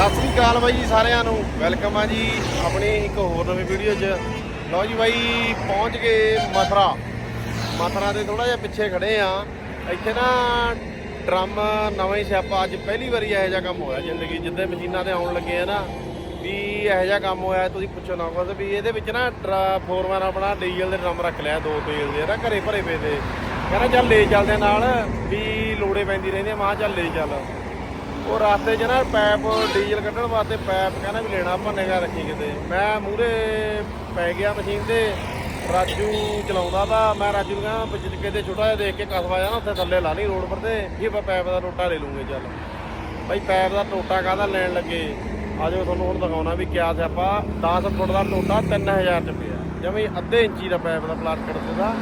ਸਤਿ ਸ੍ਰੀ ਅਕਾਲ ਬਾਈ ਜੀ ਸਾਰਿਆਂ ਨੂੰ। ਵੈਲਕਮ ਆ ਜੀ ਆਪਣੀ ਇੱਕ ਹੋਰ ਨਵੀਂ ਵੀਡੀਓ 'ਚ। ਲਓ ਜੀ ਬਾਈ, ਪਹੁੰਚ ਗਏ ਮਥਰਾ। ਮਥਰਾ ਦੇ ਥੋੜਾ ਜਿਹਾ ਪਿੱਛੇ ਖੜੇ ਆ। ਇੱਥੇ ਨਾ ਡਰਮ ਨਵਾਂ ਹੀ ਸਿਆਪਾ ਅੱਜ ਪਹਿਲੀ ਵਾਰੀ ਇਹੋ ਜਿਹਾ ਕੰਮ ਹੋਇਆ ਜ਼ਿੰਦਗੀ ਜਿੱਦਾਂ ਮਸ਼ੀਨਾਂ ਤੇ ਆਉਣ ਲੱਗੇ ਆ ਨਾ, ਵੀ ਇਹੋ ਜਿਹਾ ਕੰਮ ਹੋਇਆ, ਤੁਸੀਂ ਪੁੱਛੋ ਨਾ ਕੁਝ ਵੀ ਇਹਦੇ ਵਿੱਚ ਨਾ ਫੋਰਮੈਨ ਆਪਣਾ ਡੀਜ਼ਲ ਦੇ ਡਰਮ ਰੱਖ ਲਿਆ, ਦੋ ਤੇਲ ਦੇ, ਨਾ ਘਰੇ ਭਰੇ ਪਏ ਤੇ। ਕਹਿੰਦਾ ਚੱਲ ਲੈ ਚੱਲਦੇ ਨਾਲ, ਵੀ ਲੋੜੇ ਪੈਂਦੀ ਰਹਿੰਦੀ ਆ, ਮਾਂ ਚੱਲ ਲੈ ਚੱਲ। ਉਹ ਰਾਸਤੇ 'ਚ ਨਾ ਪੈਪ, ਡੀਜ਼ਲ ਕੱਢਣ ਵਾਸਤੇ ਪੈਪ ਕਹਿੰਦਾ ਵੀ ਲੈਣਾ ਆਪਾਂ ਨਿਗਾਹ ਰੱਖੀ ਕਿਤੇ। ਮੈਂ ਮੂਰੇ ਪੈ ਗਿਆ ਮਸ਼ੀਨ ਤੇ, ਰਾਜੂ ਚਲਾਉਂਦਾ ਤਾਂ ਮੈਂ ਰਾਜੂ ਨੂੰ ਕਹਿੰਦਾ ਵਿੱਚ ਕਿਤੇ ਛੋਟਾ ਜਿਹਾ ਦੇਖ ਕੇ ਕਸਬਾ ਜਾ ਨਾ ਉੱਥੇ ਥੱਲੇ ਲਾ ਲਈ ਰੋਡ ਪਰ ਤੇ ਇਹ ਆਪਾਂ ਪੈਪ ਦਾ ਟੋਟਾ ਲੈ ਲੂਗੇ ਚੱਲ। ਭਾਈ ਪੈਪ ਦਾ ਟੋਟਾ ਕਾਹਦਾ ਲੈਣ ਲੱਗੇ? ਆਜੋ ਤੁਹਾਨੂੰ ਹੁਣ ਦਿਖਾਉਣਾ ਵੀ ਕਿਆ ਸਿਆਪਾ 10 ਫੁੱਟ ਦਾ ਟੋਟਾ 3000 ਚ ਪਿਆ। ਜਮੇ ਅੱਧੇ ਇੰਚੀ ਦਾ ਪੈਪ ਦਾ ਪਲਾਸਟਿਕ ਦਾ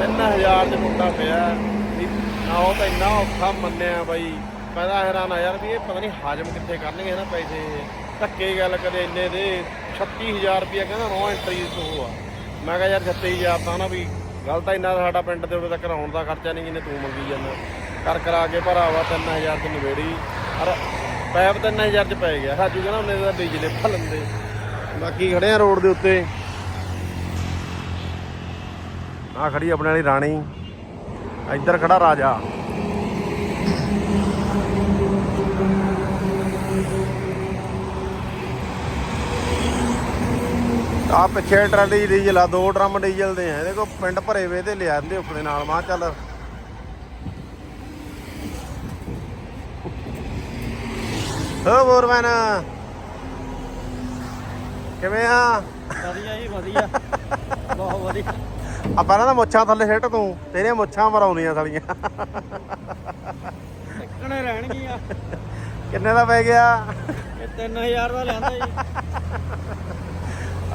3000 ਚ ਟੋਟਾ ਪਿਆ। ਵੀ ਨਾ ਉਹ ਤਾਂ ਇੰਨਾ ਔਖਾ ਮੰਨਿਆ ਬਾਈ। ਮੈਂ ਤਾਂ ਹੈਰਾਨ ਆ ਯਾਰ ਵੀ ਇਹ ਪਤਾ ਨਹੀਂ ਹਾਜ਼ਮ ਕਿੱਥੇ ਕਰਨਗੇ ਨਾ ਪੈਸੇ। ਧੱਕੇ ਗੱਲ ਕਦੇ ਇੰਨੇ ਦੇ 36000 ਰੁਪਇਆ ਕਹਿੰਦਾ ਨੋ ਐਂਟਰੀ ਤੋਂ ਆ। ਮੈਂ ਕਿਹਾ ਯਾਰ 36000 ਤਾਂ ਨਾ ਵੀ ਗਲਤ ਤਾਂ ਇੰਨਾ ਸਾਡਾ ਪਿੰਡ ਤੇ ਉਰੇ ਤੱਕ ਆਉਣ ਦਾ ਖਰਚਾ ਨਹੀਂ ਜਿੰਨੇ ਤੂੰ ਮੰਗੀ ਜਾਂਦਾ। ਕਰ ਕਰਾ ਕੇ ਭਰਾਵਾ 3000 ਚ ਨਵੇੜੀ ਅਰ ਪੈਪ 3000 ਚ ਪੈ ਗਿਆ। ਰਾਜੂ ਕਹਿੰਦਾ ਉਹਨੇ ਦਾ ਡੀਜ਼ਲ ਪਾ ਲੰਦੇ ਬਾਕੀ ਖੜੇ ਆ ਰੋਡ ਦੇ ਉੱਤੇ। ਆ ਖੜੀ ਆਪਣੇ ਵਾਲੀ ਰਾਣੀ। ਇੱਧਰ ਖੜਾ ਰਾਜਾ। ਆ ਪਿੱਛੇ ਟਰਾਲੀ ਡੀਜ਼ਲ ਆ ਦੋ ਡਰਮ ਡੀਜ਼ਲ ਦੇ ਆ ਇਹਦੇ ਕੋ ਪਿੰਡ ਭਰੇ ਵੇ ਤੇ ਲਿਆਂਦੇ ਉਪਰੇ ਨਾਲ ਮਾਂ ਚੱਲ। ਹੋ ਬੋਰਮੈਨ ਕਿਵੇਂ ਆ? ਵਧੀਆ ਜੀ ਵਧੀਆ। ਬਹੁਤ ਵਧੀਆ। ਆਪਾਂ ਨਾ ਮੁੱਛਾਂ ਥੱਲੇ ਸਿੱਟ ਤੂੰ ਤੇਰੀਆਂ ਮੁੱਛਾਂ ਮਰਾਉਂਦੀਆਂ ਸਾਲੀਆਂ। ਟੱਕਣੇ ਰਹਿਣਗੀਆਂ? ਕਿੰਨੇ ਦਾ ਪੈ ਗਿਆ? ਇਹ 3000 ਦਾ ਲੈਂਦਾ ਜੀ।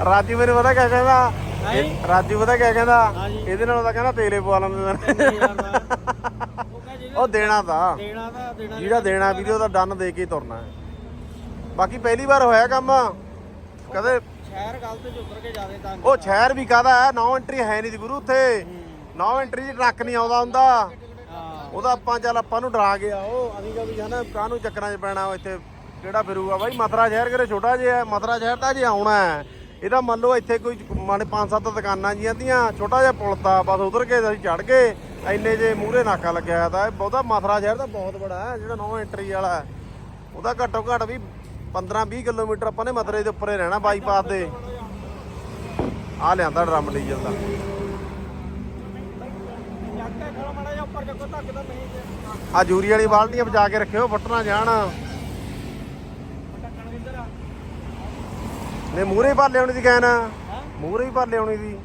ਰਾਜੂ ਮੈਨੂੰ ਪਤਾ ਕਿਆ ਕਹਿੰਦਾ। ਇਹ- ਰਾਜੂ ਪਤਾ ਕਿਆ ਕਹਿੰਦਾ? ਹਾਂਜੀ। ਇਹਦੇ ਨਾਲ ਤਾਂ ਕਹਿੰਦਾ ਤੇਲੇ ਪਵਾ ਲੈਂਦੇ 3000 ਦਾ ਉਹ ਦੇਣਾ ਤਾਂ। ਦੇਣਾ ਤਾਂ ਦੇਣਾ ਜਿਹੜਾ ਦੇਣਾ ਵੀਡੀਓ ਦਾ ਡਨ ਦੇ ਕੇ ਹੀ ਤੁਰਨਾ ਹੈ। ਬਾਕੀ ਪਹਿਲੀ ਵਾਰ ਹੋਇਆ ਕੰਮ। ਕਦੇ ਸ਼ਹਿਰ ਗਲਤ ਚ ਉਤਰ ਕੇ ਜਾਦੇ ਤਾਂ। ਉਹ ਸ਼ਹਿਰ ਵੀ ਕਾਹਦਾ ਹੈ? ਨੋ ਐਂਟਰੀ ਹੈ ਨਹੀਂ ਦੀ ਗੁਰੂ ਉੱਥੇ। ਨੋ ਐਂਟਰੀ 'ਚ ਟਰੱਕ ਨਹੀਂ ਆਉਂਦਾ ਹੁੰਦਾ। ਹਾਂ। ਉਹਦਾ ਆਪਾਂ ਚੱਲ ਆਪਾਂ ਨੂੰ ਡਰਾ ਗਿਆ। ਉਹ ਅਸੀਂ ਕਿਹਾ ਵੀ ਹਨਾ ਕਾਹਨੂੰ ਚੱਕਰਾਂ 'ਚ ਪੈਣਾ ਉਹ ਇੱਥੇ। ਕਿਹੜਾ ਫਿਰੂਗਾ ਬਾਈ? ਮਥਰਾ ਸ਼ਹਿਰ ਕਿਹੜੇ ਛੋਟਾ ਜਿਹਾ ਹੈ? ਮਥਰਾ ਸ਼ਹਿਰ ਤਾਂ ਜੇ ਆਉਣਾ ਹੈ। ਇਹਦਾ ਮੰਨ ਲਓ ਇੱਥੇ ਕੋਈ ਮਾਨੇ ਪੰਜ ਸੱਤ ਦੁਕਾਨਾਂ ਜੀਆਂ ਤੀਆਂ ਛੋਟਾ ਜਿਹਾ ਪੁਲ ਤਾ ਬਸ ਉਧਰ ਕੇ ਅਸੀਂ ਚੜ ਗਏ ਐਨੇ ਜੇ ਮੂਹਰੇ ਨਾਕਾ ਲੱਗਿਆ ਹੋਇਆ ਤਾਂ ਇਹ ਬਹੁਤਾ ਮਥਰਾ ਸ਼ਹਿਰ ਤਾਂ ਬਹੁਤ ਬੜਾ ਹੈ, ਜਿਹੜਾ ਨੋ ਐਂਟਰੀ ਵਾਲਾ ਉਹਦਾ ਘੱਟੋ ਘੱਟ ਵੀ 15 20 ਕਿਲੋਮੀਟਰ ਆਪਾਂ ਨੇ ਮਥਰੇ ਦੇ ਉੱਪਰ ਰਹਿਣਾ ਬਾਈਪਾਸ ਦੇ। ਆ ਲਿਆਂਦਾ ਡਰਮ ਡੀਜ਼ਲ ਦਾ। ਚੱਕ ਆ ਜੂਰੀ ਵਾਲੀ ਬਾਲਟੀਆਂ ਬਚਾ ਕੇ ਰੱਖਿਓ, ਫੁੱਟਣਾ ਜਾਣ ਟੱਕਣ ਕਿੱਧਰ ਆ ਨੇ ਮੂਹਰੇ ਹੀ ਭਰ ਲਿਆਉਣੀ ਦੀ ਕੈਨ। ਹਾਂ ਮੂਹਰੇ ਹੀ ਭਰ ਲਿਆਉਣੀ ਦੀ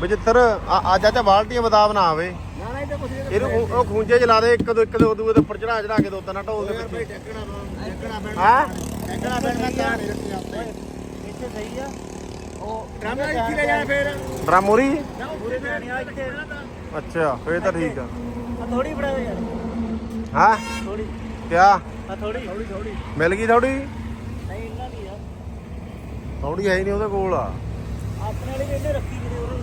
ਬਜਿੱਤਰ ਆ ਚਾਚਾ ਬਾਲਟੀਆਂ ਬਦਾਬ ਨਾ ਆਵੇ। ਨਾ ਨਾ ਇਹ ਕੁਝ ਇਹਨੂੰ ਖੂੰਜੇ ਚਲਾ ਦੇ ਇੱਕ ਦੋ ਇੱਕ ਦੋ ਦੂਏ ਦੇ ਉੱਪਰ ਚੜਾ ਚੜਾ ਕੇ ਦੋ ਤਿੰਨ ਢੋਲ ਦੇ ਵਿੱਚ ਟੱਕਣਾ ਟੱਕਣਾ ਪੈਣਾ। ਹਾਂ? ਟੱਕਣਾ ਪੈਣਾ ਧਿਆਨ ਨਹੀਂ ਰੱਖਿਆ ਆਪਣੇ ਇੱਥੇ ਸਹੀ ਆ। ਉਹ ਡਰਮ ਇੱਥੇ ਲੈ ਜਾਣਾ ਫੇਰ। ਡਰਮ ਮੂਰੀ ਨਾ ਪੂਰੇ ਜਾਣੀ ਆ ਇੱਥੇ। ਅੱਛਾ ਫੇਰ ਤਾਂ ਠੀਕ ਆ। ਆ ਥੋੜੀ ਫੜਾ ਦੇ ਯਾਰ। ਹਾਂ? ਥੋੜੀ ਕਿਆ? ਆ ਥੋੜੀ ਥੋੜੀ ਥੋੜੀ ਮਿਲ ਗਈ ਥੋੜੀ ਨਹੀਂ ਇੰਨਾ ਨਹੀਂ ਆ। ਥੋੜੀ ਹੈ ਨਹੀਂ ਉਹਦੇ ਕੋਲ ਆ। ਆਪਣੇ ਵਾਲੀ ਵੀ ਇਹਨੇ ਰੱਖੀ ਕਿਤੇ ਉਰੇ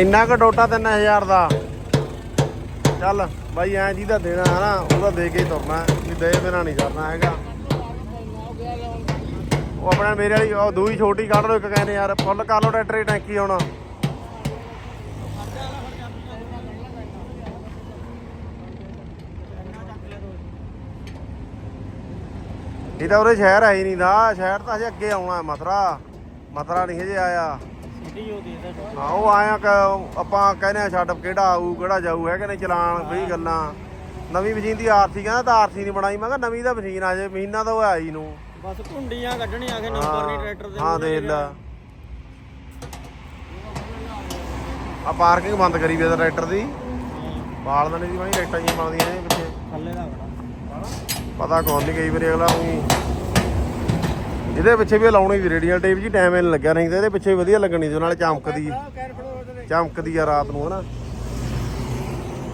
ਇੰਨਾ ਕੁ ਟੋਟਾ 3000 ਦਾ। ਚੱਲ ਬਾਈ ਐ ਜਿਹਦਾ ਦੇਣਾ ਹੈ ਨਾ ਉਹਦਾ ਦੇ ਕੇ ਤੁਰਨਾ ਵੀ ਦੇ ਬਿਨਾ ਨਹੀਂ ਕਰਨਾ ਹੈਗਾ। ਉਹ ਆਪਣਾ ਮੇਰੇ ਵਾਲੀ ਉਹ ਦੂਈ ਛੋਟੀ ਕੱਢ ਲਓ ਇੱਕ ਕਹਿੰਦੇ ਯਾਰ ਫੁੱਲ ਕਰ ਲਓ ਟਰੈਕਟਰ ਦੀ ਟੈਂਕੀ ਹੁਣ। ਇਹ ਤਾਂ ਉਰੇ ਸ਼ਹਿਰ ਹੀ ਨਹੀਂ ਦਾ ਸ਼ਹਿਰ ਤਾਂ ਹਜੇ ਅੱਗੇ ਆਉਣਾ ਹੈ ਮਥਰਾ। ਮਥਰਾ ਨਹੀਂ ਹਜੇ ਆਇਆ। ਸਿੱਧੀ ਹੋ ਦੀ ਹਾਂ ਉਹ ਆਇਆ ਕਿ ਆਪਾਂ ਕਹਿੰਦੇ ਆ ਛੱਡ ਕਿਹੜਾ ਆਊ ਕਿਹੜਾ ਜਾਊ ਹੈ ਕਿ ਨਹੀਂ ਚਲਾਨ ਵੀ ਗੱਲਾਂ। ਨਵੀਂ ਮਸ਼ੀਨ ਦੀ ਆਰਸੀ ਕਹਿੰਦਾ ਤਾਂ ਆਰਸੀ ਨਹੀਂ ਬਣਾਈ। ਮੈਂ ਕਿਹਾ ਨਵੀਂ ਤਾਂ ਮਸ਼ੀਨ ਆ ਜੇ ਮਹੀਨਾ ਤਾਂ ਹੋਇਆ ਹੀ ਨੂੰ। ਬਸ ਕੁੰਡੀਆਂ ਕੱਢਣੀਆਂ ਕਿ ਨੰਬਰ ਨਹੀਂ ਟਰੈਕਟਰ ਦੇ ਹਾਂ ਦੇਖ ਲੈ। ਆ ਪਾਰਕਿੰਗ ਬੰਦ ਕਰੀ ਵੀ ਇਹਦਾ ਟਰੈਕਟਰ ਦੀ। ਬਾਲ ਦਣੇ ਦੀ ਬਣੀ ਰੇਟਾਂ ਜੀਆਂ ਬਣਦੀਆਂ ਨੇ ਪਿੱਛੇ। ਥੱਲੇ ਦਾ ਬੜਾ। ਪਤਾ ਕੌਣ ਨਹੀਂ ਕਈ ਵਾਰੀ ਅਗਲਾ ਉਹੀ ਇਹਦੇ ਪਿੱਛੇ ਵੀ ਲਾਉਣੀ ਸੀ ਰੇਡੀਅਲ ਟੇਪ ਜੀ ਟਾਈਮ ਨਹੀਂ ਲੱਗਿਆ ਨਹੀਂ ਤਾਂ ਇਹਦੇ ਪਿੱਛੇ ਵੀ ਵਧੀਆ ਲੱਗਣੀ ਸੀ, ਨਾਲੇ ਚਮਕਦੀ। ਚਮਕਦੀ ਆ ਰਾਤ ਨੂੰ, ਹਨਾ?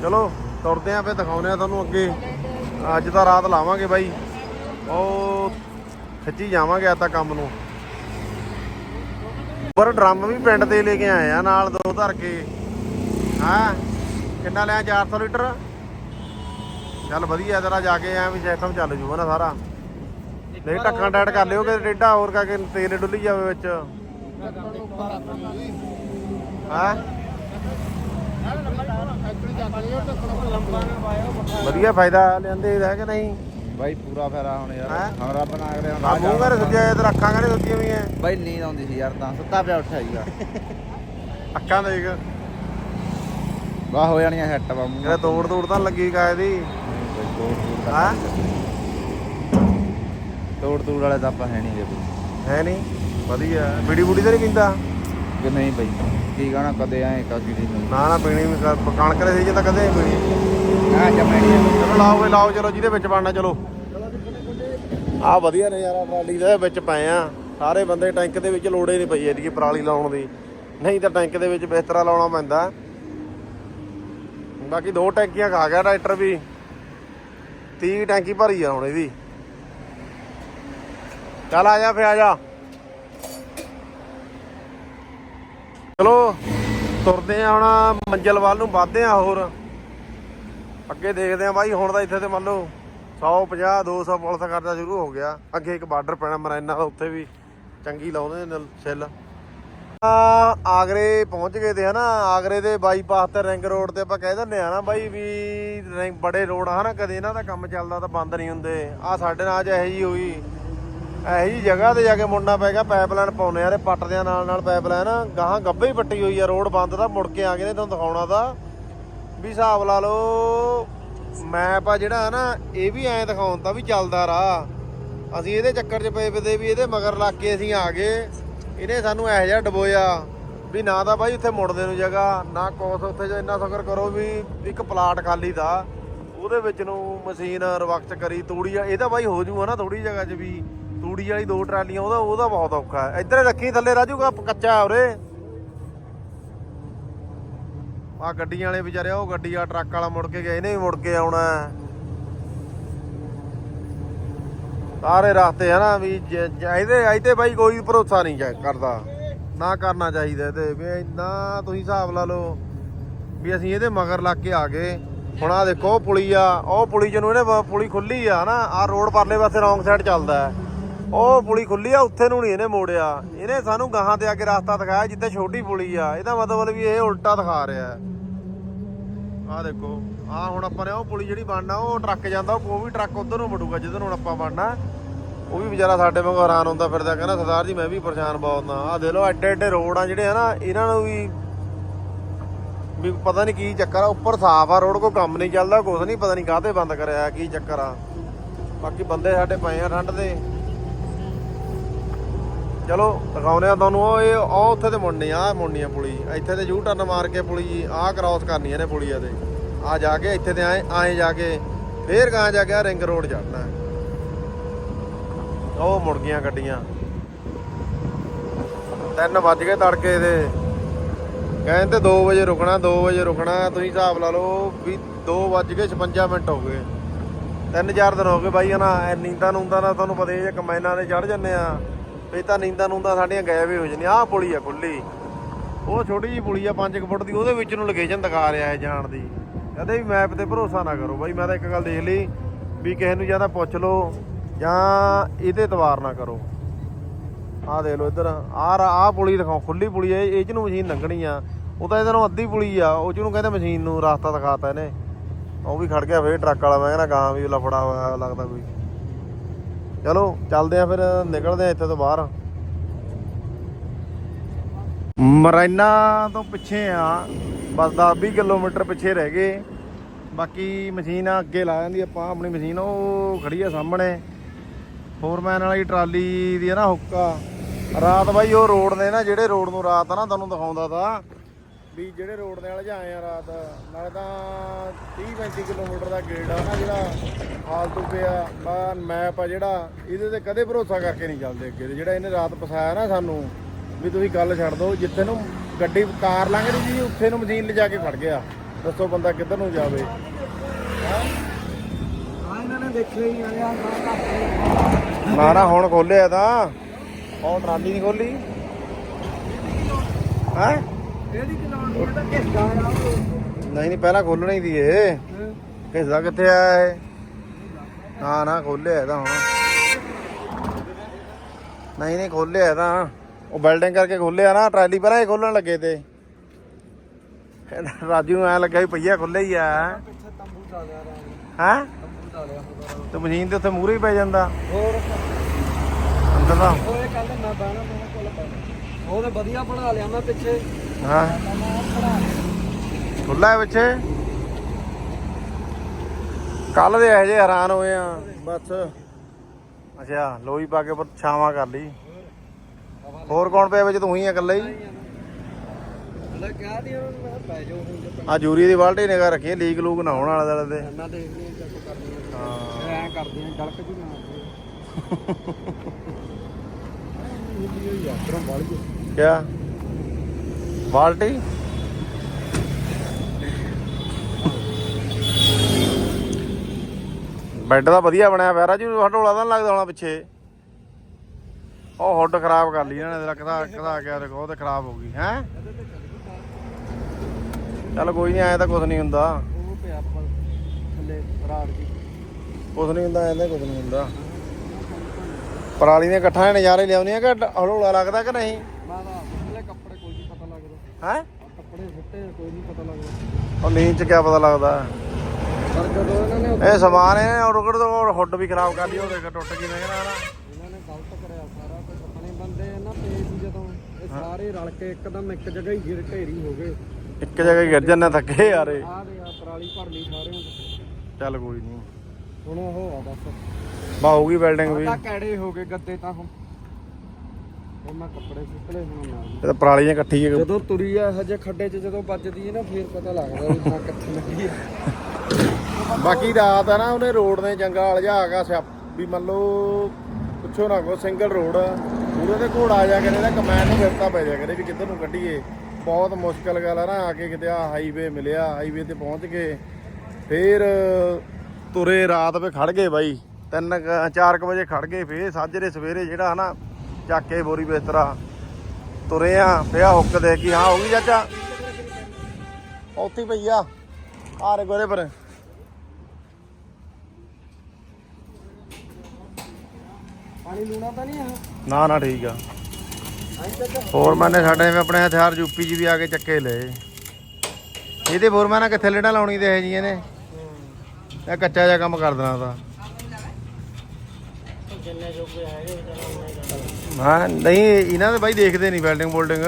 ਚਲੋ, ਤੁਰਦੇ ਆ ਫੇ ਦਿਖਾਉਨੇ ਆ ਤੁਹਾਨੂੰ ਅੱਗੇ। ਅੱਜ ਤਾਂ ਰਾਤ ਲਾਵਾਂਗੇ ਬਾਈ। ਉਹ ਖਿੱਚੀ ਜਾਵਾਂਗੇ ਆ ਤਾਂ ਕੰਮ ਨੂੰ। ਪਰ ਡਰਮ ਵੀ ਪਿੰਡ ਤੇ ਲੈ ਕੇ ਆਏ ਆ, ਨਾਲ ਦੋ ਧਰ ਕੇ। ਹਾਂ? ਕਿੰਨਾ ਲਿਆ? 400 ਲੀਟਰ? ਚੱਲ ਵਧੀਆ ਤੇਰਾ ਜਾ ਕੇ ਐ ਵੀ ਸਿਸਟਮ ਚੱਲ ਜੂਗਾ ਨਾ ਸਾਰਾ। ਨਹੀਂ ਢੱਕਣ ਡੈਡ ਕਰ ਲਿਓ ਕਿ ਟੇਢਾ ਹੋਰ ਕਾ ਕੇ ਤੇਲ ਡੁੱਲੀ ਜਾਵੇ ਵਿੱਚ। ਹਾਂ? ਵਧੀਆ ਫਾਇਦਾ ਲੈਂਦੇ ਹੈ ਕਿ ਨਹੀਂ? ਬਾਈ ਪੂਰਾ ਫੇਰਾ ਹੁਣ ਯਾਰ। ਹੈਂ? ਰੱਬ ਨਾ ਕਰੇ ਹੁਣ ਆ ਮੂੰਹ ਘਰ ਸੁੱਜਿਆ ਤੇ ਅੱਖਾਂ ਘਰੇ ਸੁੱਜੀਆਂ ਹੋਈਆਂ। ਬਾਈ ਨੀਂਦ ਆਉਂਦੀ ਸੀ ਯਾਰ ਤਾਂ ਸੁੱਤਾ ਪਿਆ ਉੱਠਿਆ ਸੀਗਾ। ਅੱਖਾਂ ਦੇਖ। ਵਾਹ ਹੋ ਜਾਣੀਆਂ ਸੈੱਟ ਵਾ ਮੂੰਹ ਤੋੜ ਤੋੜ ਤਾਂ ਲੱਗੀ ਕਾਇ ਦਾ। ਹਾਂ ਤੋੜ ਤੂੜ ਵਾਲੇ ਤਾਂ ਆਪਾਂ ਹੈ ਨਹੀਂ ਜੇ ਕੋਈ ਹੈ ਨਹੀਂ ਵਧੀਆ। ਬੀੜੀ ਬੂੜੀ ਤਾਂ ਨਹੀਂ ਪੀਂਦਾ? ਕਿ ਨਹੀਂ ਬਾਈ ਕੀ ਕਹਣਾ ਕਦੇ ਐ ਕਾਕੀ ਦੀ ਨਹੀਂ ਨਾ। ਨਾ ਪੀਣੀ ਵੀ ਕ- ਕਣਕ ਦੇ ਸੀ ਤਾਂ ਕਦੇ ਨਹੀਂ ਪੀਣੀ। ਆ ਜਮੈਣੀ ਚਲੋ ਲਾਓ ਵੇ ਲਾਓ ਚਲੋ ਜਿਹਦੇ ਵਿੱਚ ਬਣਨਾ ਚਲੋ। ਆ ਵਧੀਆ ਨਜ਼ਾਰਾ ਟਰਾਲੀ ਦੇ ਵਿੱਚ ਪਏ ਆ। ਸਾਰੇ ਬੰਦੇ ਟੈਂਕ ਦੇ ਵਿੱਚ ਲੋੜੇ ਨਹੀਂ ਪਈ ਇਹਦੀ ਪਰਾਲੀ ਲਾਉਣ ਦੀ। ਨਹੀਂ ਤਾਂ ਟੈਂਕ ਦੇ ਵਿੱਚ ਬਿਸਤਰਾ ਲਾਉਣਾ ਪੈਂਦਾ। ਬਾਕੀ ਦੋ ਟੈਂਕੀਆਂ ਖਾ ਗਿਆ ਟਰੈਕਟਰ ਵੀ। 30 ਟੈਂਕੀ ਭਰੀ ਆ ਹੁਣ ਇਹਦੀ। ਚੱਲ ਆ ਜਾ ਫੇ ਆ ਜਾ। ਚਲੋ, ਤੁਰਦੇ ਆ ਹੁਣ, ਮੰਜ਼ਲ ਵੱਲ ਨੂੰ ਵੱਧਦੇ ਆ ਹੋਰ। ਅੱਗੇ ਦੇਖਦੇ ਆ ਬਾਈ, ਹੁਣ ਤਾਂ ਇੱਥੇ ਤੇ ਮੰਨ ਲਓ 150 200 ਪੁਲਿਸ ਕਰਦਾ ਸ਼ੁਰੂ ਹੋ ਗਿਆ। ਅੱਗੇ ਇੱਕ ਬਾਰਡਰ ਪੈਣਾ ਮਰੈਨਾ ਦਾ, ਉੱਥੇ ਵੀ ਚੰਗੀ ਲਾਉਂਦੇ ਨੇ ਛਿੱਲ। ਆ, ਆਗਰੇ ਪਹੁੰਚ ਗਏ ਤੇ ਹਨਾ, ਆਗਰੇ ਦੇ ਬਾਈਪਾਸ ਤੇ ਰਿੰਗ ਰੋਡ ਤੇ ਆਪਾਂ ਕਹਿ ਦਿੰਦੇ ਆ ਨਾ ਬਾਈ ਵੀ ਰਿੰਗ ਬੜੇ ਰੋਡ ਹਨਾ, ਕਦੇ ਇਹਨਾਂ ਦਾ ਕੰਮ ਚੱਲਦਾ ਤਾਂ ਬੰਦ ਨਹੀਂ ਹੁੰਦੇ। ਆ ਸਾਡੇ ਨਾਲ ਅੱਜ ਇਹੋ ਜੀ ਹੋਈ। ਇਹੋ ਜੀ ਜਗ੍ਹਾ ਤੇ ਜਾ ਕੇ ਮੁੜਨਾ ਪੈ ਗਿਆ ਪਾਈਪਲਾਈਨ ਪਾਉਣੇ ਆ ਤੇ ਪੱਟਦਿਆਂ ਨਾਲ ਨਾਲ ਪਾਈਪਲਾਈਨ ਗਾਹਾਂ ਗੱਭੇ ਹੀ ਪੱਟੀ ਹੋਈ ਆ ਰੋਡ ਬੰਦ ਤਾਂ ਮੁੜ ਕੇ ਆ ਗਏ ਨੇ ਤੁਹਾਨੂੰ ਦਿਖਾਉਣਾ ਤਾਂ। ਵੀ ਹਿਸਾਬ ਲਾ ਲਓ ਮੈਪ ਆ ਜਿਹੜਾ ਹੈ ਨਾ, ਇਹ ਵੀ ਐਂ ਦਿਖਾਉਂਦਾ ਵੀ ਚੱਲਦਾ ਰਾਹ ਅਸੀਂ ਇਹਦੇ ਚੱਕਰ 'ਚ ਪਏ ਪਏ ਵੀ ਇਹਦੇ ਮਗਰ ਲੱਗ ਕੇ ਅਸੀਂ ਆ ਗਏ। ਇਹਨੇ ਸਾਨੂੰ ਇਹੋ ਜਿਹਾ ਡਬੋਇਆ ਵੀ ਨਾ ਤਾਂ ਬਾਈ ਉੱਥੇ ਮੁੜਦੇ ਨੂੰ ਜਗ੍ਹਾ, ਨਾ ਕੋਸ ਉੱਥੇ ਜੋ ਇੰਨਾ ਸ਼ੁਕਰ ਕਰੋ ਵੀ ਇੱਕ ਪਲਾਟ ਖਾਲੀ ਦਾ। ਉਹਦੇ ਵਿੱਚ ਨੂੰ ਮਸ਼ੀਨ ਰਵਕਤ ਕਰੀ, ਤੂੜੀ ਆ ਇਹਦਾ ਬਾਈ ਹੋ ਜੂਗਾ ਨਾ ਥੋੜੀ ਜਗ੍ਹਾ 'ਚ ਵੀ। ਤੂੜੀ ਵਾਲੀ ਦੋ ਟਰਾਲੀਆਂ, ਉਹਦਾ ਉਹਦਾ ਬਹੁਤ ਔਖਾ ਹੈ। ਇੱਧਰ ਰੱਖੀ ਥੱਲੇ ਰਾਜੂਗਾ ਕੱਚਾ ਉਰੇ। ਆ ਗੱਡੀਆਂ ਵਾਲੇ ਵਿਚਾਰੇ, ਉਹ ਗੱਡੀ ਆ, ਟਰੱਕ ਵਾਲਾ ਮੁੜ ਕੇ ਗਿਆ, ਇਹਨੇ ਵੀ ਮੁੜ ਕੇ ਆਉਣਾ ਸਾਰੇ ਰਸਤੇ ਹਨਾ ਵੀ ਇਹਦੇ ਇਹਦੇ ਬਾਈ ਕੋਈ ਭਰੋਸਾ ਨਹੀਂ ਕਰਦਾ। ਨਾ ਕਰਨਾ ਚਾਹੀਦਾ ਤੇ। ਵੀ ਇੰਨਾ ਤੁਸੀਂ ਹਿਸਾਬ ਲਾ ਲਓ ਵੀ ਅਸੀਂ ਇਹਦੇ ਮਗਰ ਲੱਗ ਕੇ ਆ ਗਏ। ਹੁਣ ਆ ਦੇਖੋ, ਉਹ ਪੁਲੀ ਆ, ਉਹ ਪੁਲੀ ਜਿਹਨੂੰ ਇਹਨੇ ਪੁਲੀ ਖੁੱਲੀ ਆ ਨਾ ਆ ਰੋਡ ਪਰਲੇ ਪਾਸੇ ਰੌਂਗ ਸਾਈਡ ਚੱਲਦਾ ਹੈ। ਉਹ ਪੁਲੀ ਖੁੱਲੀ ਆ, ਉੱਥੇ ਨੂੰ ਨਹੀਂ ਇਹਨੇ ਮੋੜਿਆ। ਇਹਨੇ ਸਾਨੂੰ ਗਾਹਾਂ ਤੇ ਆ ਕੇ ਰਸਤਾ ਦਿਖਾਇਆ, ਜਿੱਥੇ ਛੋਟੀ ਪੁਲੀ ਆ। ਇਹਦਾ ਮਤਲਬ ਵੀ ਇਹ ਉਲਟਾ ਦਿਖਾ ਰਿਹਾ ਹੈ। ਆਹ ਦੇਖੋ, ਆਹ ਹੁਣ ਆਪਾਂ ਨੇ ਉਹ ਪੁਲੀ ਜਿਹੜੀ ਬਣਨਾ, ਉਹ ਟਰੱਕ ਜਾਂਦਾ, ਉਹ ਵੀ ਟਰੱਕ ਉਧਰ ਨੂੰ ਵੜੂਗਾ, ਜਿੱਧਰ ਹੁਣ ਆਪਾਂ ਬਣਨਾ। ਉਹ ਵੀ ਵਿਚਾਰਾ ਸਾਡੇ ਵਾਂਗੂ ਹੈਰਾਨ ਹੁੰਦਾ ਫਿਰਦਾ, ਕਹਿੰਦਾ ਸਰਦਾਰ ਜੀ, ਮੈਂ ਵੀ ਪਰੇਸ਼ਾਨ ਬਹੁਤ ਆ ਆਹ ਦੇ ਲੋ ਐਡੇ ਐਡੇ ਰੋਡ ਆ ਜਿਹੜੇ ਆ ਇਹਨਾਂ ਨੂੰ ਵੀ ਵੀ ਪਤਾ ਨਹੀਂ ਕੀ ਚੱਕਰ ਆ, ਉੱਪਰ ਸਾਫ਼ ਆ, ਰੋਡ ਕੋਈ ਕੰਮ ਨਹੀਂ ਚੱਲਦਾ, ਕੁਛ ਨਹੀਂ, ਪਤਾ ਨਹੀਂ ਕਾਹਦੇ ਬੰਦ ਕਰਿਆ, ਕੀ ਚੱਕਰ ਆ। ਬਾਕੀ ਬੰਦੇ ਸਾਡੇ ਪਏ ਆ ਠੰਡ ਦੇ। ਚਲੋ ਦਿਖਾਉਨੇ ਆ ਤੁਹਾਨੂੰ। ਉਹ ਇਹ ਉਹ ਉੱਥੇ ਤੇ ਮੁੜਨੀ ਆ ਮੁੜਨੀ ਆ ਪੁਲੀ। ਇੱਥੇ ਤੇ ਯੂ ਟਰਨ ਮਾਰ ਕੇ ਪੁਲੀ, ਆਹ ਕ੍ਰਾਸ ਕਰਨੀ ਇਹਨੇ ਪੁਲੀਆ ਤੇ ਆ ਜਾ ਕੇ ਇੱਥੇ ਤੇ ਆਏ ਆਏ ਜਾ ਕੇ, ਫੇਰ ਗਾਂ ਜਾ ਕੇ ਆਹ ਰਿੰਗ ਰੋਡ ਚੜਨਾ ਉਹ ਮੁੜ ਗਈਆਂ ਗੱਡੀਆਂ। 3 ਵੱਜ ਗਏ ਤੜਕੇ ਦੇ। ਕਹਿੰਦੇ 2 ਵਜੇ ਰੁਕਣਾ 2 ਵਜੇ ਰੁਕਣਾ, ਤੁਸੀਂ ਹਿਸਾਬ ਲਾ ਲਓ ਵੀ 2 ਵੱਜ ਕੇ 56 ਮਿੰਟ ਹੋ ਗਏ। ਤਿੰਨ ਚਾਰ ਦਿਨ ਹੋ ਗਏ ਬਾਈ, ਹਨਾ ਐ ਨੀਂਦਾਂ ਨੂੰਦਾਂ ਦਾ ਤੁਹਾਨੂੰ ਪਤਾ ਹੀ ਹੈ ਕਮੈਨਾਂ ਦੇ ਚੜ ਜੰਨੇ ਆ। ਇਹ ਤਾਂ ਨੀਂਦਾਂ ਨੂੰਦਾਂ ਸਾਡੀਆਂ ਗਾਇਬ ਹੀ ਹੋ ਜਾਂਦੀਆਂ। ਆਹ ਪੁਲੀ ਆ ਖੁੱਲੀ। ਉਹ ਛੋਟੀ ਜਿਹੀ ਪੁਲੀ ਆ 5 ਫੁੱਟ ਦੀ, ਉਹਦੇ ਵਿੱਚ ਨੂੰ ਲੋਕੇਸ਼ਨ ਦਿਖਾ ਰਿਹਾ ਹੈ ਜਾਣ ਦੀ। ਕਦੇ ਵੀ ਮੈਪ ਤੇ ਭਰੋਸਾ ਨਾ ਕਰੋ ਬਾਈ, ਮੈਂ ਤਾਂ ਇੱਕ ਗੱਲ ਦੇਖ ਲਈ ਵੀ ਕਿਸੇ ਨੂੰ ਜ਼ਿਆਦਾ ਪੁੱਛ ਲਓ ਜਾਂ ਇਹਦੇ ਤਵਾਰ ਨਾ ਕਰੋ। ਆਹ ਦੇਖ ਲਓ ਇੱਧਰ, ਆਹ ਆਹ ਪੁਲੀ ਦਿਖਾਓ, ਖੁੱਲੀ ਪੁਲੀ ਹੈ ਇਹ ਚ ਨੂੰ ਮਸ਼ੀਨ ਲੰਘਣੀ ਆ। ਉਹ ਤਾਂ ਇਹਦੇ ਨੂੰ ਅੱਧੀ ਪੁਲੀ ਆ, ਉਹ ਚ ਨੂੰ ਕਹਿੰਦੇ ਮਸ਼ੀਨ ਨੂੰ ਰਸਤਾ ਦਿਖਾਤਾ ਇਹਨੇ। ਉਹ ਵੀ ਖੜ ਗਿਆ, ਫੇਰ ਟਰੱਕ ਵਾਲਾ, ਮੈਂ ਕਹਿੰਦਾ ਗਾਂ ਵੀ ਲਫੜਾ ਹੋਇਆ, ਲੱਗਦਾ ਕੋਈ। ਚਲੋ, ਚੱਲਦੇ ਆ ਫਿਰ, ਨਿਕਲਦੇ ਆ ਇੱਥੇ ਤੋਂ ਬਾਹਰ। ਮਰੈਨਾ ਤੋਂ ਪਿੱਛੇ ਆ, ਬਸ 10-20 ਕਿਲੋਮੀਟਰ ਪਿੱਛੇ ਰਹਿ ਗਏ। ਬਾਕੀ ਮਸ਼ੀਨ ਆ, ਅੱਗੇ ਲਾ ਜਾਂਦੀ ਆਪਾਂ, ਆਪਣੀ ਮਸ਼ੀਨ, ਉਹ ਖੜੀ ਆ ਸਾਹਮਣੇ। ਫੋਰਮੈਨ ਵਾਲੀ ਟਰਾਲੀ ਦੀ ਆ ਨਾ ਹੁੱਕਾ ਰਾਤ ਬਾਈ ਉਹ ਰੋਡ ਨੇ ਨਾ, ਜਿਹੜੇ ਰੋਡ ਨੂੰ ਰਾਤ ਆ ਨਾ, ਤੁਹਾਨੂੰ ਦਿਖਾਉਂਦਾ ਤਾਂ। ਵੀ ਜਿਹੜੇ ਰੋਡ ਦੇ ਨਾਲ ਜਾਏ ਆ ਰਾਤ ਨਾਲੇ ਤਾਂ 30 35 ਕਿਲੋਮੀਟਰ ਦਾ ਗੇੜ ਆ ਨਾ ਜਿਹੜਾ ਫਾਲਤੂ ਪਿਆ ਬਾ ਮੈਪ ਆ ਜਿਹੜਾ ਇਹਦੇ ਤੇ ਕਦੇ ਭਰੋਸਾ ਕਰਕੇ ਨਹੀਂ ਚੱਲਦੇ ਅੱਗੇ ਤੇ ਜਿਹੜਾ ਇਹਨੇ ਰਾਤ ਫਸਾਇਆ ਨਾ ਸਾਨੂੰ ਵੀ ਤੁਸੀਂ ਗੱਲ ਛੱਡ ਦਿਓ ਜਿੱਥੇ ਨੂੰ ਗੱਡੀ ਕਾਰ ਲੰਘਦੀ ਸੀ ਉੱਥੇ ਨੂੰ ਮਸ਼ੀਨ ਲਿਜਾ ਕੇ ਖੜ ਗਿਆ। ਦੱਸੋ ਬੰਦਾ ਕਿੱਧਰ ਨੂੰ ਜਾਵੇ। ਆ ਨਾ ਨਾ ਹੁਣ ਖੋਲਿਆ ਤਾਂ। ਉਹ ਟਰਾਲੀ ਨਹੀਂ ਖੋਲੀ। ਹੈ? ਇਹਦੀ ਕਿਨਾਰ ਇਹ ਤਾਂ ਕਿਸਦਾ ਆ ਨਹੀਂ ਨਹੀਂ ਪਹਿਲਾਂ ਖੋਲਣਾ ਹੀ ਦੀ ਇਹ ਹਿੱਸਾ ਕਿੱਥੇ ਆਇਆ ਇਹ? ਨਾ ਨਾ ਖੋਲਿਆ ਇਹਦਾ ਹੁਣ। ਨਹੀਂ ਨਹੀਂ ਖੋਲਿਆ ਇਹਦਾ। ਉਹ ਬਿਲਡਿੰਗ ਕਰਕੇ ਖੋਲਿਆ ਨਾ ਟਰਾਲੀ ਪਹਿਲਾਂ ਹੀ ਖੋਲਣ ਲੱਗੇ ਤੇ। ਰਾਜੂ ਨੂੰ ਐ ਲੱਗਾ ਵੀ ਪਈਆ ਖੁੱਲੇ ਹੀ ਆ। ਹੈ? ਤੇ ਮਸ਼ੀਨ ਦੇ ਉੱਤੇ ਮੂਹਰੇ ਹੀ ਪੈ ਜਾਂਦਾ। ਹੋਰ? ਅੰਦਰ ਦਾ। ਉਹ ਇਹ ਕੱਲ ਨਾ ਬਹਿਣਾ ਮੈਂ ਕੋਲ ਪੈਣਾ ਉਹਨੇ ਵਧੀਆ ਬਣਾ ਲਿਆ ਮੈਂ ਪਿੱਛੇ। ਹਾਂ। ਖੁੱਲਾ ਕੱਲ ਦੇ ਇਹੋ ਜਿਹੇ ਹੈਰਾਨ ਹੋਏ ਆ। ਬਸ। ਅੱਛਾ ਲੋਈ ਪਾ ਕੇ ਛਾਵਾਂ ਕਰ ਲਈ। ਹੋਰ ਕੌਣ ਪਿਆ ਵਿੱਚ? ਤੂੰ ਹੀ ਆ ਇਕੱਲਾ ਹੀ। ਜੇ ਆ ਜੂਰੀ ਦੀ ਬਾਲਟੀ ਨਿਗਾ ਰੱਖੀ ਲੀਕ ਲੂਕ ਨਾ ਹੋਣ ਵਾਲੇ ਦੁਆਲੇ ਦੇ ਪੈਣਾ ਦੇਖਦੇ ਆ ਚੱਕ ਕਰਨੀ ਆ। ਹਾਂ। ਐ ਕਰਦੇ ਆ ਡਲਕ ਜੀ ਵਾਲੀ ਕਿਆ? ਬਾਲਟੀ। ਬੈੱਡ ਤਾਂ ਵਧੀਆ ਬਣਿਆ ਪਿਆ, ਰਾਜੂ ਹਟੋਲਾ ਤਾਂ ਲੱਗਦਾ ਹੋਣਾ ਪਿੱਛੇ। ਉਹ ਹੁੱਡ ਖਰਾਬ ਕਰ ਲਈ ਇਹਨਾਂ ਨੇ ਰੱਖਦਾ ਕਦਾ ਗਿਆ ਉਹ ਤੇ ਖਰਾਬ ਹੋ ਗਈ, ਹੈ? ਚੱਲ ਕੋਈ ਨਹੀਂ ਆਇਆ ਤਾਂ ਕੁਝ ਨਹੀਂ ਹੁੰਦਾ। ਉਹ ਪਿਆ ਥੱਲੇ ਰਾੜ ਦੀ ਕੁਝ ਨਹੀਂ ਹੁੰਦਾ। ਇਹਦੇ ਕੁਝ ਨਹੀਂ ਹੁੰਦਾ ਪਰਾਲੀ ਦੀਆਂ ਇਕੱਠਾਂ ਨਜ਼ਾਰੇ ਲਿਆਉਂਦੀਆਂ ਕਿ ਹਟੋਲਾ ਲੱਗਦਾ ਕਿ ਨਹੀਂ ਮੈਂ ਤਾਂ ਥੱਲੇ ਕੱਪੜੇ ਕੋਈ ਨਹੀਂ ਪਤਾ ਲੱਗਦਾ ਹੈ? ਕੱਪੜੇ ਫੁੱਟੇ ਕੋਈ ਨਹੀਂ ਪਤਾ ਲੱਗਦਾ। ਉਹ ਨੀਂਦ ਚ ਕਿਆ ਪਤਾ ਲੱਗਦਾ? ਪਰ ਜਦੋਂ ਇਹਨਾਂ ਨੇ ਇਹ ਸਮਾਨ ਇਹ ਰੁਕੜ ਤੋਂ ਹੁੱਡ ਵੀ ਖਰਾਬ ਕਰ ਲਈ ਉਹ ਦੇਖ ਟੁੱਟ ਗਈ ਮੈਂ ਕਹਿੰਦਾ ਇਹਨਾਂ ਨੇ ਗਲਤ ਕਰਿਆ ਸਾਰਾ ਕੁਝ ਆਪਣੇ ਬੰਦੇ ਨਾ ਪਏ ਸੀ ਜਦੋਂ। ਇਹ ਸਾਰੇ ਰਲ ਕੇ ਇੱਕਦਮ ਇੱਕ ਜਗ੍ਹਾ ਹੀ ਗਿਰ ਢੇਰੀ ਹੋ ਗਏ। ਇੱਕ ਜਗ੍ਹਾ ਹੀ ਗਿਰ ਜੰਨੇ ਥੱਕੇ ਯਾਰੇ ਆਹ ਦੇ ਆ ਪਰਾਲੀ ਭਰ ਲਈ ਸਾਰਿਆਂ ਚੱਲ ਕੋਈ ਨਹੀਂ ਹੁਣ ਉਹ ਆ ਬਸ। ਬਾ ਹੋਊਗੀ ਬਿਲਡਿੰਗ ਵੀ। ਕੈੜੇ ਹੋ ਗਏ ਗੱਦੇ ਤਾਂ ਹੁਣ। ਕੱਪੜੇ ਸੁੱਕ ਲਏ ਹੁਣ ਨਾਲ। ਇਹ ਤਾਂ ਪਰਾਲੀਆਂ ਇਕੱਠੀ ਹੈ ਜਦੋਂ ਤੁਰੀ ਆ ਹਜੇ ਖੱਡੇ 'ਚ ਜਦੋਂ ਵੱਜਦੀ ਹੈ ਨਾ ਫੇਰ ਪਤਾ ਲੱਗਦਾ ਵੀ ਹਾਂ ਕਿੱਥੇ ਲੱਗੀ ਆ। ਬਾਕੀ ਰਾਤ ਆ ਨਾ ਉਹਨੇ ਰੋਡ ਨੇ ਜੰਗਲ ਵਾਲ ਜਾ ਆਗਾ ਸਿਆਪ। ਵੀ ਮੰਨ ਲਓ ਪੁੱਛੋ ਨਾ ਕੋ ਸਿੰਗਲ ਰੋਡ। ਪੂਰੇ ਤੇ ਘੋੜਾ ਆ ਜਾ ਕਰੇ ਨਾ ਕਮੈਨ ਨੂੰ ਫਿਰਤਾ ਪੈ ਜਾ ਕਰੇ ਵੀ ਕਿੱਧਰ ਨੂੰ ਕੱਢੀਏ। ਬਹੁਤ ਮੁਸ਼ਕਲ ਗੱਲ ਆ ਨਾ ਆ ਕੇ ਕਿਤੇ ਆ ਹਾਈਵੇ ਮਿਲਿਆ ਹਾਈਵੇ ਤੇ ਪਹੁੰਚ ਗਏ। ਫੇਰ ਤੁਰੇ ਰਾਤ ਵੇ ਖੜ ਗਏ ਬਾਈ। 3 4 ਵਜੇ ਖੜ ਗਏ ਫੇਰ ਸਾਜਰੇ ਸਵੇਰੇ ਜਿਹੜਾ ਹਨਾ ਚੱਕ ਕੇ ਬੋਰੀ ਬਿਸਤਰਾ ਤੁਰੇ ਆ ਆਹ ਹੁੱਕ ਦੇ ਕੇ ਹਾਂ ਹੋ ਗਈ ਚਾਚਾ। ਉੱਥੇ ਪਈ ਆ ਰੇ ਗੋਰੇ ਪਰ। ਪਾਣੀ ਲੂਣਾ ਤਾਂ ਨਹੀਂ ਆ? ਨਾ ਨਾ ਠੀਕ ਆ। ਆਈ ਚਾਚਾ ਫੋਰਮੈਨ ਨੇ ਸਾਡੇ ਐਵੇਂ ਆਪਣੇ ਹਥਿਆਰ ਯੂਪੀ ਜੀ ਵੀ ਆ ਕੇ ਚੱਕੇ ਲਏ। ਇਹਦੇ ਫੋਰਮੈਨ ਕਿੱਥੇ ਲੇੜਾ ਲਾਉਣੀ ਤੇ ਇਹ ਜੀਆਂ ਨੇ? ਇਹ ਕੱਚਾ ਜਿਹਾ ਕੰਮ ਕਰ ਦੇਣਾ ਤਾਂ। ਜਿੰਨੇ ਜੋਗੇ ਹੈਗੇ ਚਲੋ ਹਾਂ, ਨਹੀਂ, ਇਹਨਾਂ ਦੇ ਬਾਈ ਦੇਖਦੇ ਨਹੀਂ ਬਿਲਡਿੰਗ ਬੋਲਡਿੰਗ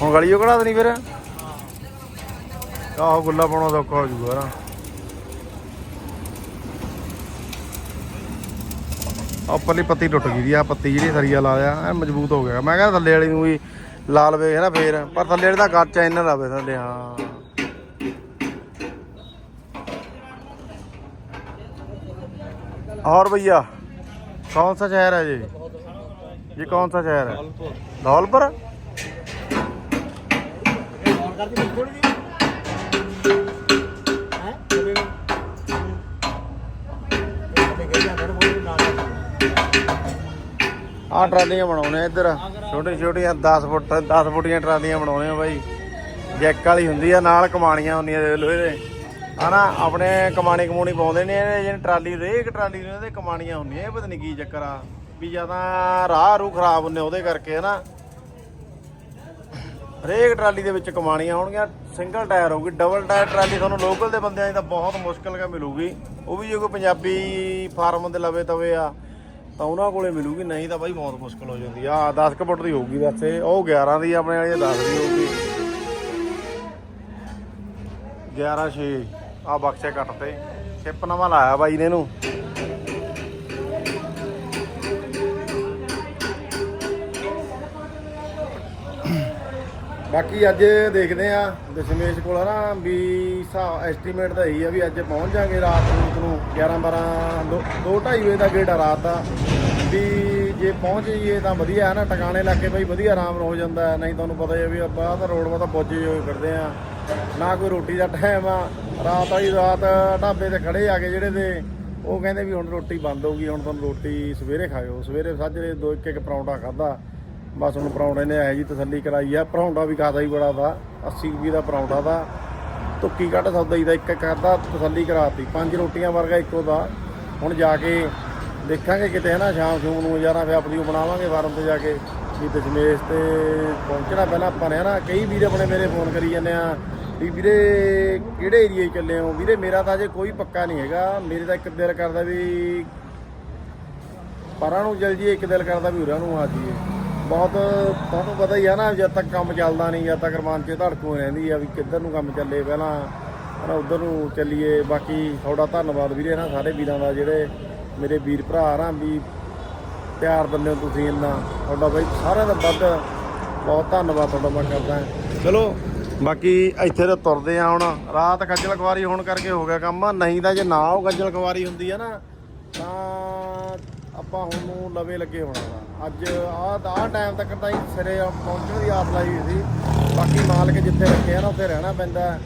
ਹੁਣ ਗਲੀਓ ਕਢਾ ਦੇਣੀ ਫਿਰ। ਆਹੋ, ਗੁੱਲਾ ਪਾਉਣਾ ਤਾਂ ਔਖਾ ਹੋ ਜੂਗਾ ਨਾ। ਆਹ ਉੱਪਰਲੀ ਪੱਤੀ ਟੁੱਟ ਗਈ ਦੀ ਆ ਪੱਤੀ ਜਿਹੜੀ ਸਰੀਆ ਲਾਇਆ ਐ ਮਜ਼ਬੂਤ ਹੋ ਗਿਆ। ਮੈਂ ਕਹਿੰਦਾ ਥੱਲੇ ਵਾਲੀ ਨੂੰ ਵੀ ਲਾ ਲਵੇ, ਹੈ ਨਾ ਫੇਰ। ਪਰ ਥੱਲੇ ਵਾਲੀ ਦਾ ਕੱਚ ਐ ਇਹਨਾਂ ਥੱਲੇ, ਹਾਂ। और भैया कौन सा शहर है ये ये कौन सा शहर है धौलपुर ਆ ਟਰਾਲੀਆਂ ਬਣਾਉਣੇ ਆ ਇੱਧਰ ਛੋਟੇ ਛੋਟੀਆਂ 10 ਫੁੱਟ 10 ਫੁੱਟੀਆਂ ਟਰਾਲੀਆਂ ਬਣਾਉਣੇ ਆ ਬਾਈ ਜੈਕ ਵਾਲੀ ਹੁੰਦੀ ਆ ਨਾਲ ਕਮਾਣੀਆਂ ਹੁੰਦੀਆਂ ਦੇ ਲੋਹੇ ਦੇ ਹਨਾ, ਆਪਣੇ ਕਮਾਣੀ ਕਮੂਣੀ ਪਾਉਂਦੇ ਨੇ, ਇਹ ਜਿਹੜੀ ਟਰਾਲੀ ਰੇਕ ਟਰਾਲੀ ਨੇ ਇਹਦੇ ਕਮਾਣੀਆਂ ਹੁੰਦੀਆਂ, ਇਹ ਪਤਾ ਨਹੀਂ ਕੀ ਚੱਕਰ ਆ, ਵੀ ਜ਼ਿਆਦਾ ਰਾਹ ਰੂ ਖਰਾਬ ਹੁੰਦੇ ਉਹਦੇ ਕਰਕੇ, ਹਨਾ। ਹਰੇਕ ਟਰਾਲੀ ਦੇ ਵਿੱਚ ਕਮਾਣੀਆਂ ਹੋਣਗੀਆਂ, ਸਿੰਗਲ ਟਾਇਰ ਹੋਊਗੀ, ਡਬਲ ਟਾਇਰ ਟਰਾਲੀ ਤੁਹਾਨੂੰ ਲੋਕਲ ਦੇ ਬੰਦਿਆਂ ਦੀ ਤਾਂ ਬਹੁਤ ਮੁਸ਼ਕਲ ਕੇ ਮਿਲੂਗੀ। ਉਹ ਵੀ ਜੇ ਕੋਈ ਪੰਜਾਬੀ ਫਾਰਮ ਦੇ ਲਵੇ ਤਵੇ ਆ, ਤਾਂ ਉਹਨਾਂ ਕੋਲੇ ਮਿਲੂਗੀ, ਨਹੀਂ ਤਾਂ ਬਾਈ ਬਹੁਤ ਮੁਸ਼ਕਲ ਹੋ ਜਾਂਦੀ ਆ। 10 ਕੁ ਫੁੱਟ ਦੀ ਹੋਊਗੀ ਵੈਸੇ, ਉਹ 11 ਦੀ ਆਪਣੇ ਵਾਲੀ 10 ਦੀ ਹੋਊਗੀ। 11 6 ਆ ਬਕਸੇ ਕੱਟ ਤੇ। ਸ਼ਿਪ ਨਵਾਂ ਲਾਇਆ ਬਾਈ ਨੇ ਇਹਨੂੰ। ਬਾਕੀ ਅੱਜ ਦੇਖਦੇ ਆ ਦਸ਼ਮੇਸ਼ ਕੋਲ ਨਾ ਵੀ ਹਿਸਾਬ ਐਸਟੀਮੇਟ ਤਾਂ ਇਹੀ ਆ ਵੀ ਅੱਜ ਪਹੁੰਚ ਜਾਾਂਗੇ ਰਾਤ ਨੂੰ ਨੂੰ 11 12 2 2:30 ਵਜੇ ਦਾ ਗੇਟ ਆ ਰਾਤ ਦਾ। ਵੀ ਜੇ ਪਹੁੰਚ ਜਾਈਏ ਤਾਂ ਵਧੀਆ ਹੈ ਨਾ ਟਿਕਾਣੇ ਲਾ ਕੇ ਬਈ ਵਧੀਆ ਆਰਾਮ ਨਾਲ ਹੋ ਜਾਂਦਾ। ਨਹੀਂ ਤੁਹਾਨੂੰ ਪਤਾ ਹੀ ਹੈ ਵੀ ਆਪਾਂ ਤਾਂ ਰੋਡ 'ਮਾ ਤਾਂ ਪੁੱਜੇ ਹੋਏ ਫਿਰਦੇ ਆ ਨਾ ਕੋਈ ਰੋਟੀ ਦਾ ਟਾਈਮ ਆ। ਰਾਤ ਆਈ, ਰਾਤ ਢਾਬੇ ਤੇ ਖੜੇ ਆ ਕੇ ਜਿਹੜੇ ਦੇ, ਉਹ ਕਹਿੰਦੇ ਵੀ ਹੁਣ ਰੋਟੀ ਬੰਦ ਹੋਊਗੀ ਹੁਣ ਤੁਹਾਨੂੰ ਰੋਟੀ ਸਵੇਰੇ ਖਾਇਓ। ਸਵੇਰੇ ਸਾਜਰੇ ਦੋ ਇੱਕ ਇੱਕ ਪਰੌਂਠਾ ਖਾਦਾ ਬਸ ਹੁਣ ਪਰੌਂਠੇ ਨੇ ਇਹੋ ਜੀ ਤਸੱਲੀ ਕਰਾਈ ਆ। ਪਰੌਂਠਾ ਵੀ ਖਾਦਾ ਹੀ ਬੜਾ ਦਾ 80 ਰੁਪਏ ਦਾ ਪਰੌਂਠਾ ਦਾ। ਤੁੱਕੀ ਕੱਢ ਸੌਦਾ ਹੀ ਦਾ, ਇੱਕ ਇੱਕ ਕਰਦਾ ਤਸੱਲੀ ਕਰਾਤੀ। ਪੰਜ ਰੋਟੀਆਂ ਵਰਗਾ ਇੱਕੋ ਦਾ। ਹੁਣ ਜਾ ਕੇ ਦੇਖਾਂਗੇ ਕਿਤੇ ਹੈ ਨਾ ਸ਼ਾਮ ਸ਼ੂਮ ਨੂੰ ਯਾਰਾਂ ਫਿਰ ਆਪਣੀ ਉਹ ਬਣਾਵਾਂਗੇ ਫਾਰਮ ਤੇ ਜਾ ਕੇ। ਵੀ ਦਸ਼ਮੇਸ਼ ਤੇ ਪਹੁੰਚਣਾ ਪਹਿਲਾਂ ਆਪਾਂ ਨੇ ਨਾ ਕਈ ਵੀਰ ਆਪਣੇ ਮੇਰੇ ਫੋਨ ਕਰੀ ਜਾਂਦੇ ਆ। ਵੀ ਵੀਰੇ ਕਿਹੜੇ ਏਰੀਏ 'ਚ ਚੱਲੇ ਹੋ? ਵੀਰੇ ਮੇਰਾ ਤਾਂ ਅਜੇ ਕੋਈ ਪੱਕਾ ਨਹੀਂ ਹੈਗਾ। ਮੇਰੇ ਤਾਂ ਇੱਕ ਦਿਲ ਕਰਦਾ ਵੀ ਪਰਾਂ ਨੂੰ ਚੱਲ ਜੀਏ ਇੱਕ ਦਿਲ ਕਰਦਾ ਵੀ ਉਰਾਂ ਨੂੰ ਆ ਜੀਏ ਬਹੁਤ ਤੁਹਾਨੂੰ ਪਤਾ ਹੀ ਆ ਨਾ, ਜਦ ਤੱਕ ਕੰਮ ਚੱਲਦਾ ਨਹੀਂ, ਜਦ ਤੱਕ ਰਮਾਨ ਚ ਧੜਕੋ ਰਹਿੰਦੀ ਆ ਵੀ ਕਿੱਧਰ ਨੂੰ ਕੰਮ ਚੱਲੇ ਪਹਿਲਾਂ। ਹਨਾ, ਉਧਰ ਨੂੰ ਚੱਲੀਏ। ਬਾਕੀ ਤੁਹਾਡਾ ਧੰਨਵਾਦ ਵੀਰੇ ਨਾ ਸਾਰੇ ਵੀਰਾਂ ਦਾ ਜਿਹੜੇ ਮੇਰੇ ਵੀਰ ਭਰਾ ਨਾ ਵੀ ਪਿਆਰ ਦਿੰਦੇ ਹੋ ਤੁਸੀਂ ਇੰਨਾ। ਤੁਹਾਡਾ ਬਾਈ ਸਾਰਿਆਂ ਦਾ ਵੱਧ ਬਹੁਤ ਧੰਨਵਾਦ ਤੁਹਾਡਾ ਮੈਂ ਕਰਦਾ। ਚਲੋ ਬਾਕੀ ਇੱਥੇ ਤਾਂ ਤੁਰਦੇ ਆ ਹੁਣ। ਰਾਤ ਖੱਜਲ ਕੁਵਾਰੀ ਹੋਣ ਕਰਕੇ ਹੋ ਗਿਆ ਕੰਮ। ਨਹੀਂ ਤਾਂ ਜੇ ਨਾ ਉਹ ਖੱਜਲ ਕੁਵਾਰੀ ਹੁੰਦੀ ਆ ਨਾ, ਤਾਂ ਆਪਾਂ ਹੁਣ ਨੂੰ ਲਵੇ ਲੱਗੇ ਹੋਣਾ ਅੱਜ ਆਹ ਆਹ ਟਾਈਮ ਤੱਕ ਤਾਂ ਹੀ ਸਿਰੇ ਪਹੁੰਚਣ ਦੀ ਆਸ ਲਾਈ ਹੋਈ ਸੀ। ਬਾਕੀ ਮਾਲਕ ਜਿੱਥੇ ਰੱਖੇ ਆ ਨਾ, ਉੱਥੇ ਰਹਿਣਾ ਪੈਂਦਾ।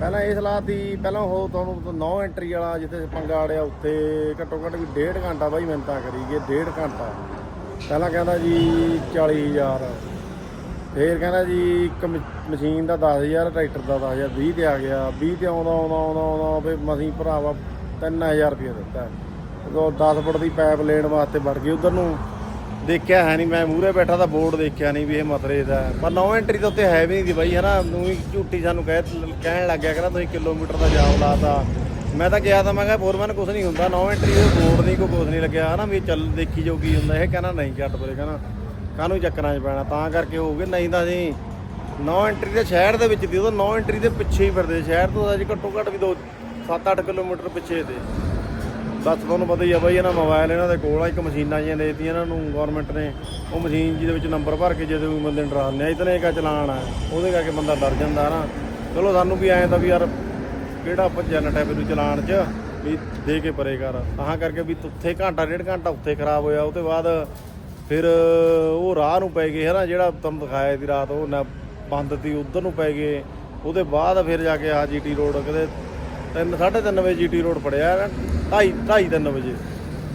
ਪਹਿਲਾਂ ਇਹ ਸਲਾਹ ਦੀ, ਪਹਿਲਾਂ ਉਹ ਤੁਹਾਨੂੰ ਨੌ ਐਂਟਰੀ ਵਾਲਾ ਜਿੱਥੇ ਪੰਗਾ ਅੜਿਆ ਉੱਥੇ ਘੱਟੋ ਘੱਟ ਵੀ ਡੇਢ ਘੰਟਾ ਬਾਈ ਮਿੰਤਾ ਕਰੀਏ, ਡੇਢ ਘੰਟਾ। ਪਹਿਲਾਂ ਕਹਿੰਦਾ ਜੀ 40000 ਫੇਰ ਕਹਿੰਦਾ ਜੀ, ਇੱਕ ਮ- ਮਸ਼ੀਨ ਦਾ 10000 ਟਰੈਕਟਰ ਦਾ 10000 20 ਤੇ ਆ ਗਿਆ। 20 ਤੇ ਆਉਂਦਾ ਆਉਂਦਾ ਆਉਂਦਾ ਆਉਂਦਾ, ਫੇਰ ਮਸੀਂ ਭਰਾਵਾ 3000 ਰੁਪਏ ਦਿੱਤਾ। ਉਹ 10 ਫੁੱਟ ਦੀ ਪਾਈਪ ਲੈਣ ਵਾਸਤੇ ਵੜ ਗਈ ਉਧਰ ਨੂੰ, ਦੇਖਿਆ ਹੈ ਨਹੀਂ, ਮੈਂ ਮੂਹਰੇ ਬੈਠਾ ਤਾਂ ਬੋਰਡ ਦੇਖਿਆ ਨਹੀਂ ਵੀ ਇਹ ਮਤਰੇ ਦਾ। ਪਰ ਨੌ ਐਂਟਰੀ ਤਾਂ ਉੱਤੇ ਹੈ ਵੀ ਨਹੀਂ ਦੀ ਬਾਈ, ਹਨਾ ਤੂੰ ਹੀ ਝੂਠੀ ਸਾਨੂੰ ਕਹਿ, ਕਹਿਣ ਲੱਗ ਗਿਆ, ਕਹਿੰਦਾ ਤੁਸੀਂ ਕਿਲੋਮੀਟਰ ਦਾ ਜਾਮ ਲਾਤਾ ਮੈਂ ਤਾਂ ਗਿਆ ਤਾਂ, ਮੈਂ ਕਿਹਾ ਫੋਰਮੈਨ ਕੁਝ ਨਹੀਂ ਹੁੰਦਾ, ਨੌ ਐਂਟਰੀ ਦੇ ਬੋਰਡ ਨਹੀਂ, ਕੋਈ ਕੁਝ ਨਹੀਂ ਲੱਗਿਆ, ਹਨਾ, ਵੀ ਚੱਲ ਦੇਖੀ ਜੋ ਕੀ ਹੁੰਦਾ, ਇਹ ਕਹਿੰਦਾ ਨਹੀਂ ਛੱਡ ਪਰੇ ਕਹਿੰਦਾ। ਕਾਹਨੂੰ ਚੱਕਰਾਂ 'ਚ ਪੈਣਾ? ਤਾਂ ਕਰਕੇ ਹੋਊਗੇ, ਨਹੀਂ ਤਾਂ ਅਸੀਂ ਨੌ ਐਂਟਰੀ ਦੇ ਸ਼ਹਿਰ ਦੇ ਵਿੱਚ ਦੀ, ਉਹ ਨੌ ਐਂਟਰੀ ਦੇ ਪਿੱਛੇ ਹੀ ਫਿਰਦੇ। ਸ਼ਹਿਰ ਤੋਂ ਅੱਜ ਘੱਟੋ ਘੱਟ ਵੀ ਦੋ 7-8 ਕਿਲੋਮੀਟਰ ਪਿੱਛੇ ਤੇ। ਬਸ ਤੁਹਾਨੂੰ ਪਤਾ ਹੀ ਆ ਬਾਈ, ਇਹਨਾਂ ਮੋਬਾਈਲ ਇਹਨਾਂ ਦੇ ਕੋਲ ਆ, ਇੱਕ ਮਸ਼ੀਨਾਂ ਜਿਹੀਆਂ ਦੇਤੀਆਂ ਇਹਨਾਂ ਨੂੰ ਗਵਰਨਮੈਂਟ ਨੇ। ਉਹ ਮਸ਼ੀਨ ਜਿਹਦੇ ਵਿੱਚ ਨੰਬਰ ਭਰ ਕੇ ਜਦੋਂ ਵੀ ਬੰਦੇ ਨੂੰ ਡਰਾ ਦਿੰਦੇ ਆ, ਇਤਨੇ ਕਾ ਚਲਾਨ ਆ, ਉਹਦੇ ਕਰਕੇ ਬੰਦਾ ਡਰ ਜਾਂਦਾ ਨਾ। ਚਲੋ ਸਾਨੂੰ ਵੀ ਐਂ ਤਾਂ ਵੀ ਯਾਰ, ਕਿਹੜਾ ਭੱਜਿਆ ਨਟਾ ਨੂੰ ਚਲਾਨ 'ਚ ਵੀ ਦੇ ਕੇ ਪਰੇ ਕਰ। ਤਾਂ ਕਰਕੇ ਵੀ ਉੱਥੇ ਘੰਟਾ, ਡੇਢ ਘੰਟਾ ਉੱਥੇ ਖਰਾਬ ਹੋਇਆ ਉਹ ਤੋਂ ਬਾਅਦ ਫਿਰ ਉਹ ਰਾਹ ਨੂੰ ਪੈ ਗਏ ਹਨਾ, ਜਿਹੜਾ ਤੁਹਾਨੂੰ ਦਿਖਾਇਆ ਸੀ ਰਾਤ, ਉਹ ਨਾ ਬੰਦ ਤੀ ਉਧਰ ਨੂੰ ਪੈ ਗਏ। ਉਹਦੇ ਬਾਅਦ ਫਿਰ ਜਾ ਕੇ ਆ ਜੀਟੀ ਰੋਡ ਕਦੇ ਤਿੰਨ, ਸਾਢੇ ਤਿੰਨ ਵਜੇ ਜੀਟੀ ਰੋਡ ਫੜਿਆ ਢਾਈ ਢਾਈ ਤਿੰਨ ਵਜੇ।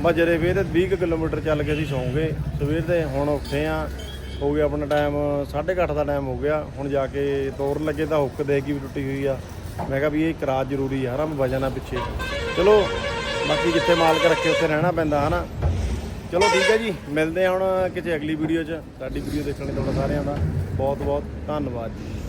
ਮਜਰੇ ਵੇ ਤੇ 20 ਕੁ ਕਿਲੋਮੀਟਰ ਚੱਲ ਕੇ ਅਸੀਂ ਸੌਂਗੇ ਸਵੇਰ ਦੇ ਹੁਣ ਉੱਠੇ ਆ, ਹੋ ਗਿਆ ਆਪਣਾ ਟਾਈਮ 8:30 ਦਾ ਟਾਈਮ ਹੋ ਗਿਆ। ਹੁਣ ਜਾ ਕੇ ਤੋਰਨ ਲੱਗੇ ਤਾਂ ਹੁੱਕ ਦੇ ਗਈ ਵੀ ਟੁੱਟੀ ਹੋਈ ਆ। ਮੈਂ ਕਿਹਾ ਵੀ ਇਹ ਕਰਾਜ ਜ਼ਰੂਰੀ ਆ ਹਰਮ ਵਜਣਾ ਪਿੱਛੇ। ਚਲੋ, ਬਾਕੀ ਜਿੱਥੇ ਮਾਲਕ ਰੱਖੇ ਉੱਥੇ ਰਹਿਣਾ ਪੈਂਦਾ ਹਨਾ। ਚਲੋ ਠੀਕ ਹੈ ਜੀ, ਮਿਲਦੇ ਹਾਂ ਹੁਣ ਕਿਸੇ ਅਗਲੀ ਵੀਡੀਓ 'ਚ। ਸਾਡੀ ਵੀਡੀਓ ਦੇਖਣ ਲਈ ਤੁਹਾਡਾ ਸਾਰਿਆਂ ਦਾ ਬਹੁਤ ਬਹੁਤ ਧੰਨਵਾਦ ਜੀ।